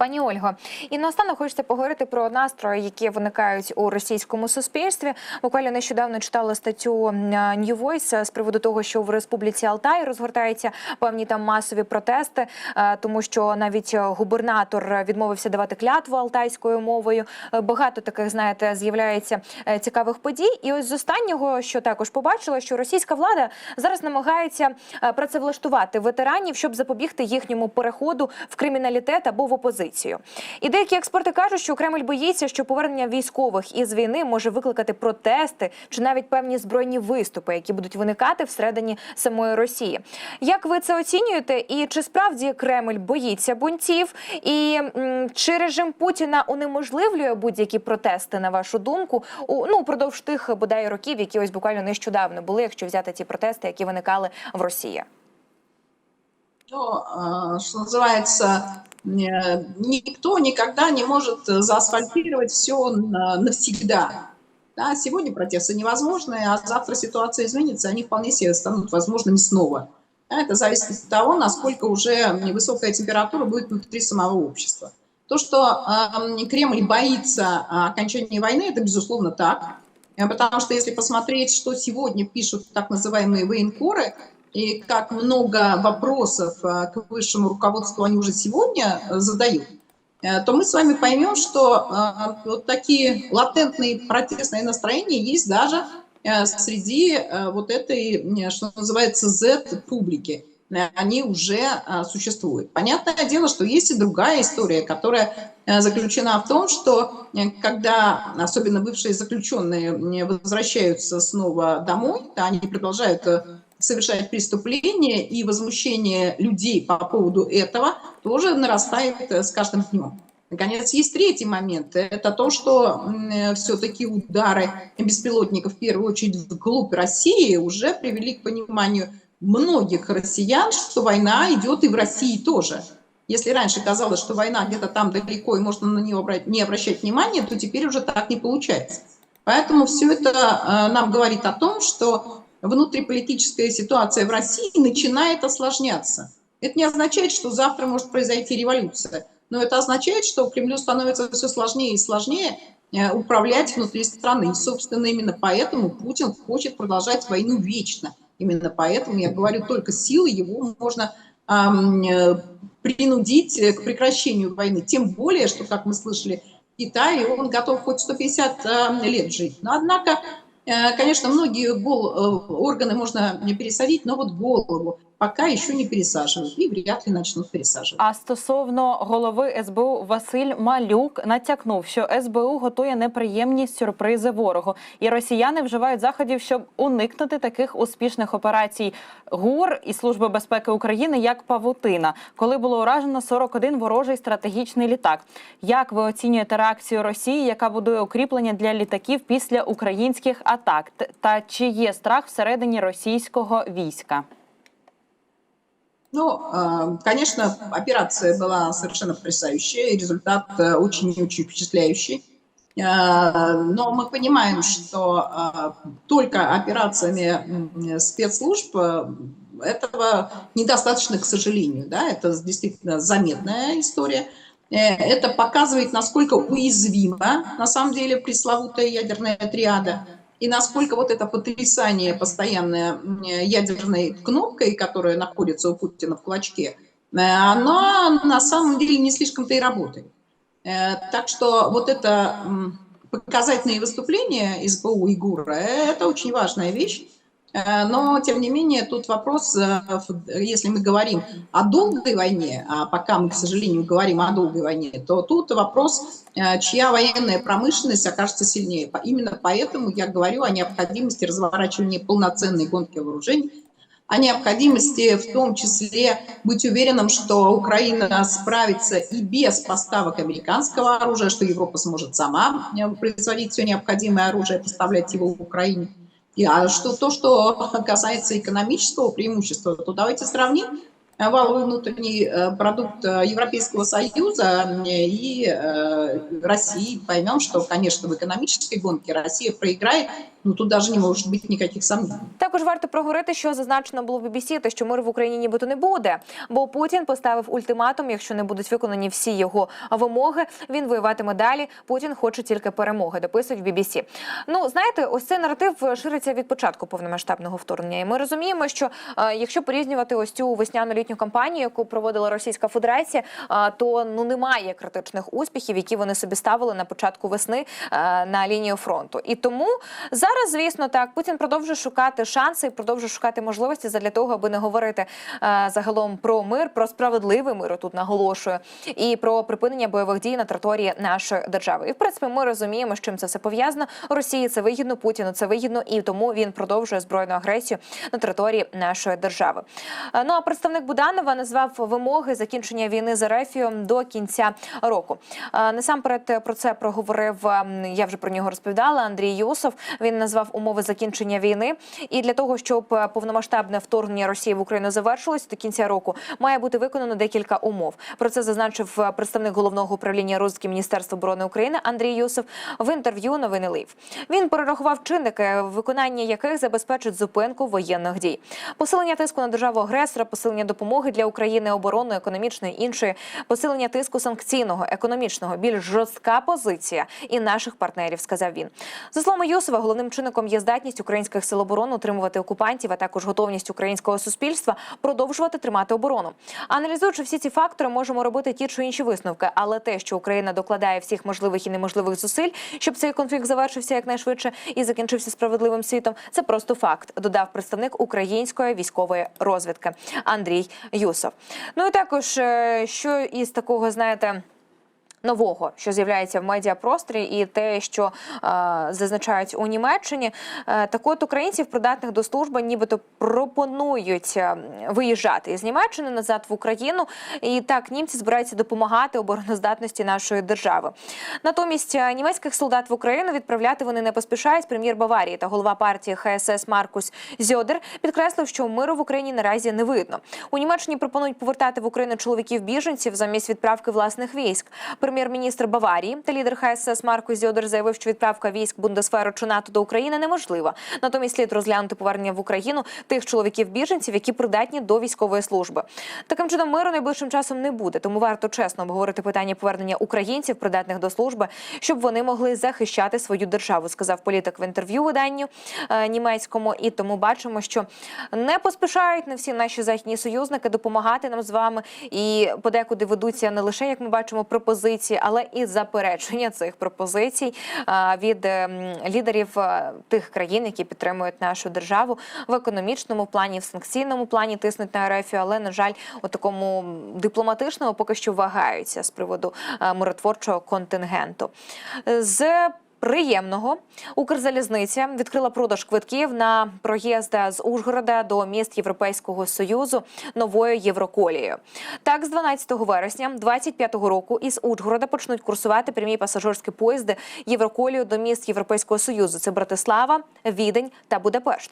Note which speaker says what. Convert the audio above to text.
Speaker 1: Пані Ольго, і наостанок хочеться поговорити про настрої, які виникають у російському суспільстві. Буквально нещодавно читала статтю м, New Voice з приводу того, що в Республіці Алтай розгортаються певні там масові протести, е, тому що навіть е, губернатор відмовився давати клятву алтайською мовою. Е, Багато таких, знаєте, з'являється е, цікавих подій. І ось з останнього, що також побачила, що російська влада зараз намагається е, працевлаштувати ветеранів, щоб запобігти їхньому переходу в криміналітет або в опозицію. І деякі експерти кажуть, що Кремль боїться, що повернення військових із війни може викликати протести чи навіть певні збройні виступи, які будуть виникати всередині самої Росії. Як ви це оцінюєте? І чи справді Кремль боїться бунтів? І чи режим Путіна унеможливлює будь-які протести, на вашу думку, у ну упродовж тих бодай років, які ось буквально нещодавно були, якщо взяти ті протести, які виникали в Росії?
Speaker 2: Ну, что называется, никто никогда не может заасфальтировать все навсегда. Да, сегодня протесты невозможны, а завтра ситуация изменится, они вполне себе станут возможными снова. Да, Это зависит от того, насколько уже высокая температура будет внутри самого общества. То, что э, Кремль боится а, окончания войны, это безусловно так. Э, Потому что если посмотреть, что сегодня пишут так называемые военкоры, и как много вопросов э, к высшему руководству они уже сегодня э, задают, э, то мы с вами поймем, что вот такие латентные протестные настроения есть даже среди вот этой, что называется, Z-публики. Они уже существуют. Понятное дело, что есть и другая история, которая заключена в том, что когда особенно бывшие заключенные возвращаются снова домой, они продолжают э, совершать преступления, и возмущение людей по поводу этого тоже нарастает э, с каждым днем. Наконец, есть третий момент. Это то, что все-таки удары беспилотников, в первую очередь, вглубь России, уже привели к пониманию многих россиян, что война идет и в России тоже. Если раньше казалось, что война где-то там далеко и можно на нее не обращать внимания, то теперь уже так не получается. Поэтому все это э, нам говорит о том, что внутриполитическая ситуация в России начинает осложняться. Это не означает, что завтра может произойти революция, но это означает, что Кремлю становится все сложнее и сложнее э, управлять внутри страны. И, собственно, именно поэтому Путин хочет продолжать войну вечно. Именно поэтому, я говорю, только силой его можно ам, э, принудить к прекращению войны. Тем более, что, как мы слышали, в Китае он готов хоть 150 э, лет жить. Но, однако, конечно, многие э, органы можно пересадить, но вот голову пока еще не пересаживают и вряд ли начнут пересаживать.
Speaker 3: А стосовно голови СБУ Василь Малюк натякнув, що СБУ готує неприємні сюрпризи ворогу, і росіяни вживають заходів, щоб уникнути таких успішних операцій ГУР і Служби безпеки України як павутина, коли було уражено 41 ворожий стратегічний літак. Як ви оцінюєте реакцію Росії, яка будує укріплення для літаків після українських атак? Та чи є страх всередині російського війська?
Speaker 2: Ну, э, конечно, операция была совершенно потрясающая, и результат э, очень и очень впечатляющий. Э, Но мы понимаем, что только операциями спецслужб этого недостаточно, к сожалению. Да? Это действительно заметная история. Это показывает, насколько уязвима на самом деле пресловутая ядерная триада и насколько вот это потрясание постоянное ядерной кнопкой, которая находится у Путина в кулачке, э, она на самом деле не слишком-то и работает. Э, Так что вот это показательные выступления СБУ и ГУРа – это очень важная вещь. Э, Но, тем не менее, тут вопрос, э, если мы говорим о долгой войне, а пока мы, к сожалению, говорим о долгой войне, то тут вопрос, э, чья военная промышленность окажется сильнее. Именно поэтому я говорю о необходимости разворачивания полноценной гонки вооружений, о необходимости в том числе быть уверенным, что Украина справится и без поставок американского оружия, что Европа сможет сама производить все необходимое оружие, поставлять его в Украине. А что, то, что касается экономического преимущества, то давайте сравним э, валовый внутренний э, продукт э, Европейского Союза э, и э, России. Поймем, что, конечно, в экономической гонке Россия проиграет, но тут даже не может быть никаких сомнений.
Speaker 1: Також варто проговорити, що зазначено було в BBC, те, що миру в Україні нібито не буде. Бо Путін поставив ультиматум: якщо не будуть виконані всі його вимоги, він воюватиме далі. Путін хоче тільки перемоги. Дописують в BBC. Ну знаєте, ось цей наратив шириться від початку повномасштабного вторгнення. І ми розуміємо, що е, якщо порівнювати ось цю весняну літню кампанію, яку проводила Російська Федерація, то ну немає критичних успіхів, які вони собі ставили на початку весни е, на лінію фронту. І тому зараз, звісно, так Путін продовжує шукати шанси і продовжує шукати можливості для того, аби не говорити е, загалом про мир, про справедливий мир. Тут наголошую, і про припинення бойових дій на території нашої держави. І в принципі, ми розуміємо, з чим це все пов'язано. Росії це вигідно, Путіну це вигідно, і тому він продовжує збройну агресію на території нашої держави. Е, Ну а представник Буданова назвав вимоги закінчення війни з Ерефію до кінця року. Е, Насамперед про це проговорив. ем, Я вже про нього розповідала. Андрій Юсов. Він назвав умови закінчення війни. І для того, щоб е, повномасштабне вторгнення Росії в Україну завершилось до кінця року, має бути виконано декілька умов. Про це зазначив е, представник головного управління розвитки Міністерства оборони України Андрій Юсов в інтерв'ю новини Лив. Він перерахував чинники, виконання яких забезпечить зупинку воєнних дій, посилення тиску на державу агресора, посилення допомоги для України оборонної, економічної іншої, посилення тиску санкційного, економічного, більш жорстка позиція і наших партнерів, сказав він. За словами Юсова, головним чинником є здатність українських сил оборони утримувати окупантів, а також готовність українського суспільства продовжувати тримати оборону. Аналізуючи всі ці фактори, можемо робити ті чи інші висновки, але те, що Україна докладає всіх можливих і неможливих зусиль, щоб цей конфлікт завершився якнайшвидше і закінчився справедливим світом, це просто факт. Додав представник української військової розвідки Андрій Юсов. Ну і також е, що із такого, знаєте. Нового, що з'являється в медіапросторі, і те, що е, зазначають у Німеччині, е, так от українців, придатних до служби, нібито пропонують е, виїжджати із Німеччини назад в Україну. І так німці збираються допомагати обороноздатності нашої держави. Натомість е, німецьких солдат в Україну відправляти вони не поспішають. Прем'єр Баварії та голова партії ХСС Маркус Зьодер підкреслив, що миру в Україні наразі не видно. У Німеччині пропонують повертати в Україну чоловіків біженців замість відправки власних військ. Прем'єр-міністр Баварії та лідер ХСС Маркус Зьодер заявив, що відправка військ Бундесферу чи НАТО до України неможлива. Натомість слід розглянути повернення в Україну тих чоловіків біженців, які придатні до військової служби. Таким чином, миру найближчим часом не буде, тому варто чесно обговорити питання повернення українців, придатних до служби, щоб вони могли захищати свою державу, сказав політик в інтерв'ю виданню е, німецькому. І тому бачимо, що не поспішають не всі наші західні союзники допомагати нам з вами, і подекуди ведуться не лише як ми бачимо пропозиції, але і заперечення цих пропозицій від е, лідерів е, тих країн, які підтримують нашу державу в економічному плані, в санкційному плані тиснуть на РФ, але на жаль, у такому дипломатичному поки що вагаються з приводу е, миротворчого контингенту. З Приємного Укрзалізниця відкрила продаж квитків на проїзд з Ужгорода до міст Європейського союзу новою Євроколією. Так, з 12 вересня 2025 року із Ужгорода почнуть курсувати прямі пасажирські поїзди Євроколію до міст Європейського союзу. Це Братислава, Відень та Будапешт.